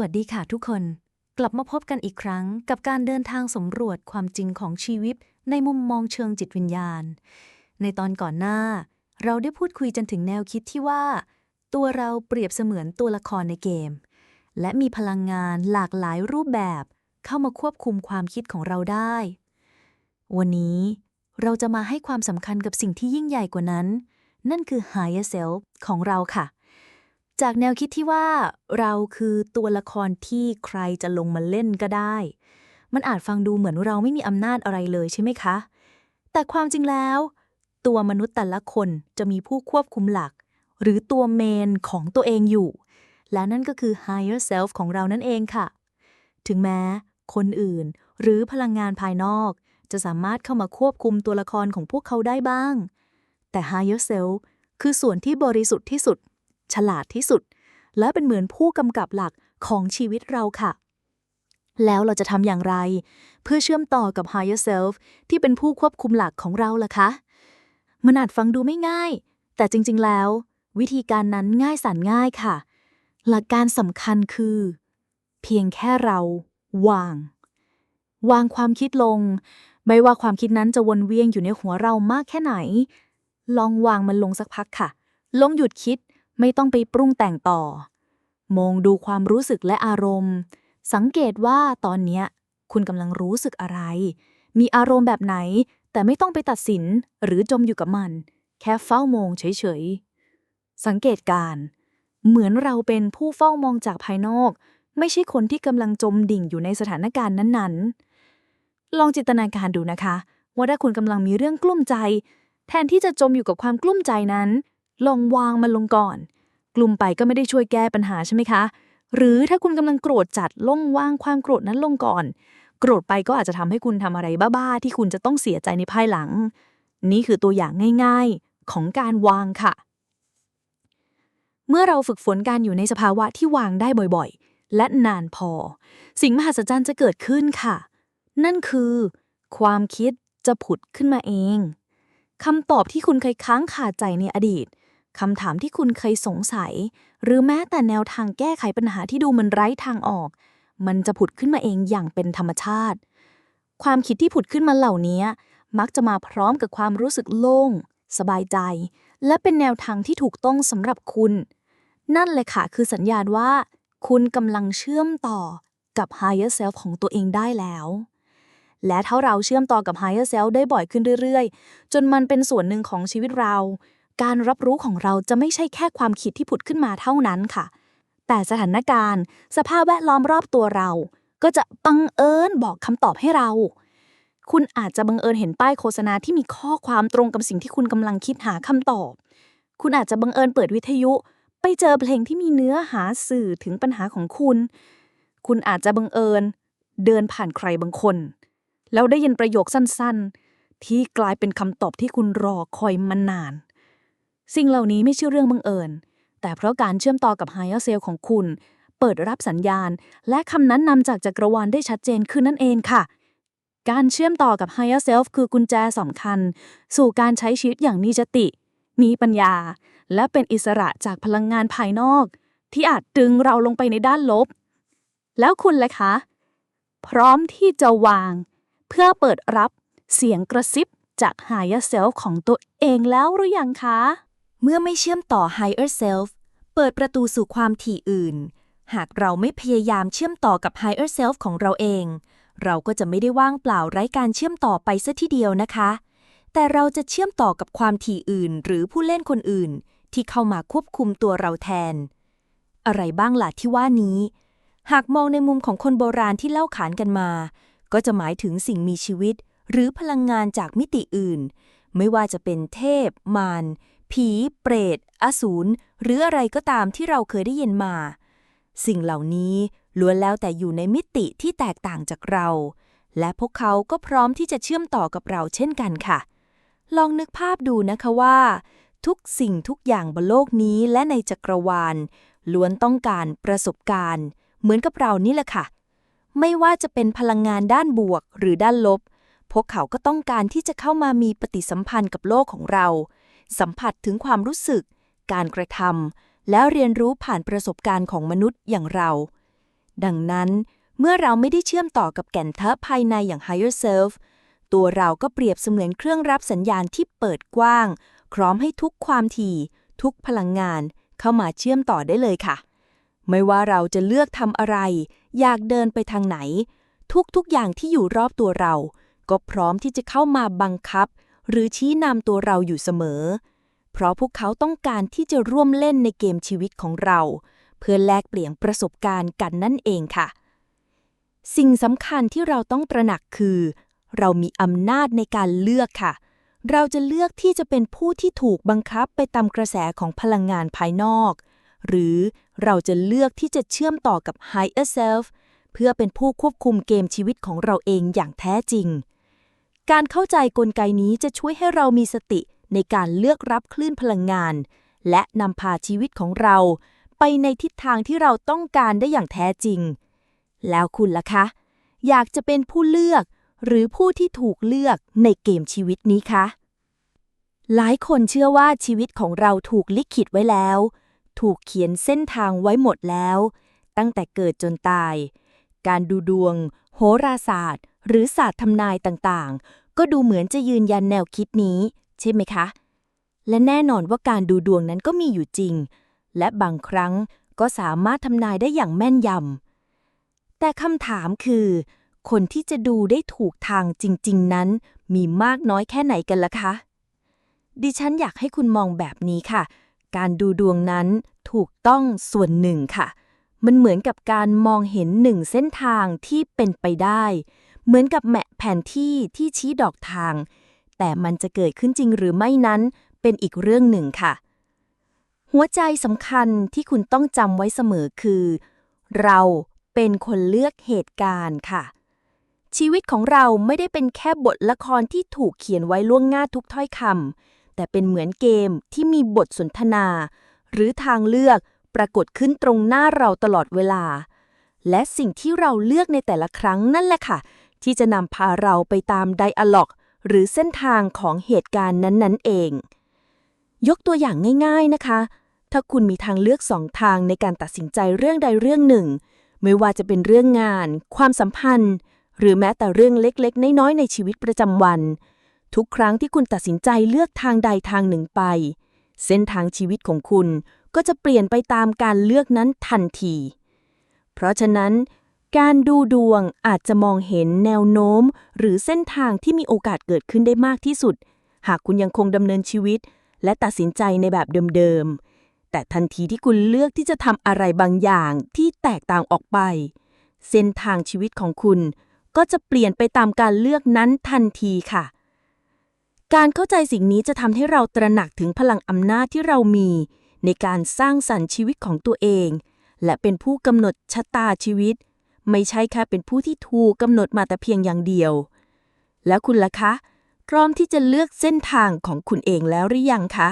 วัสดีค่ะทุกคน กลับมาพบกันอีกครั้งกับการเดินทางสำรวจความจริงของชีวิต ในมุมมองเชิงจิตวิญญาณ ในตอนก่อนหน้า เราได้พูดคุยจนถึงแนวคิดที่ว่า ตัวเราเปรียบเสมือนตัวละครในเกม และมีพลังงานหลากหลายรูปแบบ เข้ามาควบคุมความคิดของเราได้ วันนี้เราจะมาให้ความสำคัญกับสิ่งที่ยิ่งใหญ่กว่านั้น นั่นคือ higher self ของเราค่ะ จากแนวคิดที่ว่าเราคือตัวละครที่ใครจะลงมาเล่นก็ได้ มันอาจฟังดูเหมือนเราไม่มีอำนาจอะไรเลยใช่ไหมคะ แต่ความจริงแล้ว ตัวมนุษย์แต่ละคนจะมีผู้ควบคุมหลัก หรือตัวเมนของตัวเองอยู่ และนั่นก็คือ higher self ของเรานั่นเองค่ะ ถึงแม้ คนอื่น หรือพลังงานภายนอก จะสามารถเข้ามาควบคุมตัวละครของพวกเขาได้บ้าง แต่ higher self คือส่วนที่บริสุทธิ์ที่สุด ฉลาดที่สุด และเป็นเหมือนผู้กำกับหลักของชีวิตเราค่ะ แล้วเราจะทำอย่างไร เพื่อเชื่อมต่อกับ higher self ที่เป็นผู้ควบคุมหลักของเราล่ะคะมันอาจฟังดูไม่ง่าย แต่จริง ๆ แล้ว วิธีการนั้นง่ายสันง่ายค่ะ หลักการสำคัญคือ เพียงแค่เราวาง วางความคิดลง ไม่ว่าความคิดนั้นจะวนเวียนอยู่ในหัวเรามากแค่ไหน ลองวางมันลงสักพักค่ะ ลองหยุดคิด ไม่ต้องไปปรุงแต่งต่อ มองดูความรู้สึกและอารมณ์ สังเกตว่าตอนเนี้ย คุณกำลังรู้สึกอะไร มีอารมณ์แบบไหน แต่ไม่ต้องไปตัดสินหรือจมอยู่กับมัน แค่เฝ้ามองเฉยๆ สังเกตการ เหมือนเราเป็นผู้เฝ้ามองจากภายนอก ไม่ใช่คนที่กำลังจมดิ่งอยู่ในสถานการณ์นั้นๆ ลองจินตนาการดูนะคะ ว่าถ้าคุณกำลังมีเรื่องกลุ้มใจ แทนที่จะจมอยู่กับความกลุ้มใจนั้น ลองวางมันลงก่อน กลุ่มไปก็ไม่ได้ช่วยแก้ปัญหาใช่ไหมคะ หรือถ้าคุณกำลังโกรธจัดลงวางความโกรธนั้นลงก่อน โกรธไปก็อาจจะทำให้คุณทำอะไรบ้าๆที่คุณจะต้องเสียใจในภายหลัง นี่คือตัวอย่างง่ายๆของการวางค่ะ เมื่อเราฝึกฝนการอยู่ในสภาวะที่วางได้บ่อยๆ และนานพอ สิ่งมหัศจรรย์จะเกิดขึ้นค่ะ นั่นคือ ความคิดจะผุดขึ้นมาเองคำตอบที่คุณเคยค้างคาใจในอดีต คำถามที่คุณเคยสงสัย หรือแม้แต่แนวทางแก้ไขปัญหาที่ดูมันไร้ทางออก มันจะผุดขึ้นมาเองอย่างเป็นธรรมชาติ ความคิดที่ผุดขึ้นมาเหล่านี้ มักจะมาพร้อมกับความรู้สึกโล่ง สบายใจ และเป็นแนวทางที่ถูกต้องสำหรับคุณ นั่นเลยค่ะคือสัญญาณว่า คุณกำลังเชื่อมต่อกับ higher self ของตัวเองได้แล้วและถ้าเราเชื่อมต่อกับ higher self ได้บ่อยขึ้นเรื่อยๆ จนมันเป็นส่วนหนึ่งของชีวิตเรา การรับรู้ของเราจะไม่ใช่แค่ความคิดที่ผุดขึ้นมาเท่านั้นค่ะ แต่สถานการณ์ สภาพแวดล้อมรอบตัวเรา ก็จะบังเอิญบอกคำตอบให้เรา คุณอาจจะบังเอิญเห็นป้ายโฆษณาที่มีข้อความตรงกับสิ่งที่คุณกำลังคิดหาคำตอบ คุณอาจจะบังเอิญเปิดวิทยุ ไปเจอเพลงที่มีเนื้อหาสื่อถึงปัญหาของคุณ คุณอาจจะบังเอิญ เดินผ่านใครบางคน แล้วได้ยินประโยคสั้นๆ ที่กลายเป็นคำตอบที่คุณรอคอยมานาน สิ่งเหล่านี้ไม่ใช่เรื่องบังเอิญ แต่เพราะการเชื่อมต่อกับ higher self ของคุณ เปิดรับสัญญาณ และคำนั้นนำจากจักรวาลได้ชัดเจนขึ้นนั่นเองค่ะ การเชื่อมต่อกับ higher self คือกุญแจสำคัญ สู่การใช้ชีวิตอย่างมีสติ มีปัญญา และเป็นอิสระจากพลังงานภายนอก ที่อาจดึงเราลงไปในด้านลบ แล้วคุณล่ะคะ พร้อมที่จะวาง เพื่อเปิดรับเสียงกระซิบจาก higher self ของตัวเองแล้วหรือยังคะ เมื่อไม่เชื่อมต่อ higher self เปิดประตูสู่ความถี่อื่น หากเราไม่พยายามเชื่อมต่อกับ higher self ของเราเอง เราก็จะไม่ได้ว่างเปล่าไร้การเชื่อมต่อไปซะทีเดียวนะคะ แต่เราจะเชื่อมต่อกับความถี่อื่น หรือผู้เล่นคนอื่น ที่เข้ามาควบคุมตัวเราแทน อะไรบ้างล่ะที่ว่านี้ หากมองในมุมของคนโบราณที่เล่าขานกันมา ก็จะหมายถึงสิ่งมีชีวิต หรือพลังงานจากมิติอื่น ไม่ว่าจะเป็นเทพ มาร ผี เปรต อสูร หรืออะไรก็ตามที่เราเคยได้ยินมา สิ่งเหล่านี้ล้วนแล้วแต่อยู่ในมิติที่แตกต่างจากเรา และพวกเขาก็พร้อมที่จะเชื่อมต่อกับเราเช่นกันค่ะ ลองนึกภาพดูนะคะว่า ทุกสิ่งทุกอย่างบนโลกนี้และในจักรวาล ล้วนต้องการประสบการณ์ เหมือนกับเรานี่แหละค่ะ ไม่ว่าจะเป็นพลังงานด้านบวกหรือด้านลบ พวกเขาก็ต้องการที่จะเข้ามามีปฏิสัมพันธ์กับโลกของเรา สัมผัสถึงความรู้สึก การกระทำแล้วเรียนรู้ผ่านประสบการณ์ของมนุษย์อย่างเรา ดังนั้น เมื่อเราไม่ได้เชื่อมต่อกับแก่นแท้ภายในอย่าง higher self ตัวเราก็เปรียบเสมือนเครื่องรับสัญญาณที่เปิดกว้าง พร้อมให้ทุกความถี่ ทุกพลังงานเข้ามาเชื่อมต่อได้เลยค่ะ ไม่ว่าเราจะเลือกทำอะไร อยากเดินไปทางไหน ทุกๆอย่างที่อยู่รอบตัวเรา ก็พร้อมที่จะเข้ามาบังคับ หรือชี้นำตัวเราอยู่เสมอ เพราะพวกเขาต้องการที่จะร่วมเล่นในเกมชีวิตของเรา เพื่อแลกเปลี่ยนประสบการณ์กันนั่นเองค่ะ สิ่งสำคัญที่เราต้องตระหนักคือ เรามีอำนาจในการเลือกค่ะ เราจะเลือกที่จะเป็นผู้ที่ถูกบังคับไปตามกระแสของพลังงานภายนอก หรือเราจะเลือกที่จะเชื่อมต่อกับ higher self เพื่อเป็นผู้ควบคุมเกมชีวิตของเราเองอย่างแท้จริง การเข้าใจกลไกนี้จะช่วยให้เรามีสติในการเลือกรับคลื่นพลังงาน และนำพาชีวิตของเรา ไปในทิศทางที่เราต้องการได้อย่างแท้จริง แล้วคุณล่ะคะ อยากจะเป็นผู้เลือกหรือผู้ที่ถูกเลือกในเกมชีวิตนี้คะ หลายคนเชื่อว่าชีวิตของเราถูกลิขิตไว้แล้ว ถูกเขียนเส้นทางไว้หมดแล้ว ตั้งแต่เกิดจนตาย การดูดวง โหราศาสตร์ หรือศาสตร์ทำนายต่างๆ ก็ดูเหมือนจะยืนยันแนวคิดนี้ ใช่ไหมคะ และแน่นอนว่าการดูดวงนั้นก็มีอยู่จริง และบางครั้งก็สามารถทำนายได้อย่างแม่นยำ แต่คำถามคือ คนที่จะดูได้ถูกทางจริง ๆ นั้น มีมากน้อยแค่ไหนกันล่ะคะ ดิฉันอยากให้คุณมองแบบนี้ค่ะ การดูดวงนั้นถูกต้องส่วนหนึ่งค่ะ มันเหมือนกับการมองเห็นหนึ่งเส้นทางที่เป็นไปได้ เหมือนกับแมะแผนที่ที่ชี้ดอกทาง แต่มันจะเกิดขึ้นจริงหรือไม่นั้นเป็นอีกเรื่องหนึ่งค่ะ หัวใจสำคัญที่คุณต้องจำไว้เสมอคือ เราเป็นคนเลือกเหตุการณ์ค่ะ ชีวิตของเราไม่ได้เป็นแค่บทละครที่ถูกเขียนไว้ล่วงหน้าทุกถ้อยคำแต่เป็นเหมือนเกมที่มีบทสนทนา หรือทางเลือกปรากฏขึ้นตรงหน้าเราตลอดเวลา และสิ่งที่เราเลือกในแต่ละครั้งนั่นแหละค่ะ ที่จะนำพาเราไปตามไดอะล็อก หรือเส้นทางของเหตุการณ์นั้นๆเอง ยกตัวอย่างง่าย ๆนะคะ ถ้าคุณมีทางเลือกสองทางในการตัดสินใจเรื่องใดเรื่องหนึ่ง ไม่ว่าจะเป็นเรื่องงาน ความสัมพันธ์ หรือแม้แต่เรื่องเล็กๆ น้อยๆในชีวิตประจำวัน ทุกครั้งที่คุณตัดสินใจเลือกทางใดทางหนึ่งไป เส้นทางชีวิตของคุณก็จะเปลี่ยนไปตามการเลือกนั้นทันที เพราะฉะนั้น การดูดวงอาจจะมองเห็นแนวโน้ม หรือเส้นทางที่มีโอกาสเกิดขึ้นได้มากที่สุด หากคุณยังคงดำเนินชีวิต และตัดสินใจในแบบเดิมๆ แต่ทันทีที่คุณเลือกที่จะทำอะไรบางอย่างที่แตกต่างออกไป เส้นทางชีวิตของคุณก็จะเปลี่ยนไปตามการเลือกนั้นทันทีค่ะ การเข้าใจสิ่งนี้จะทำให้เราตระหนักถึงพลังอำนาจที่เรามี ในการสร้างสรรค์ชีวิตของตัวเอง และเป็นผู้กำหนดชะตาชีวิต ไม่ใช่แค่เป็นผู้ที่ถูกกำหนดมาแต่เพียงอย่างเดียว แล้วคุณล่ะคะ พร้อมที่จะเลือกเส้นทางของคุณเองแล้วหรือยังคะ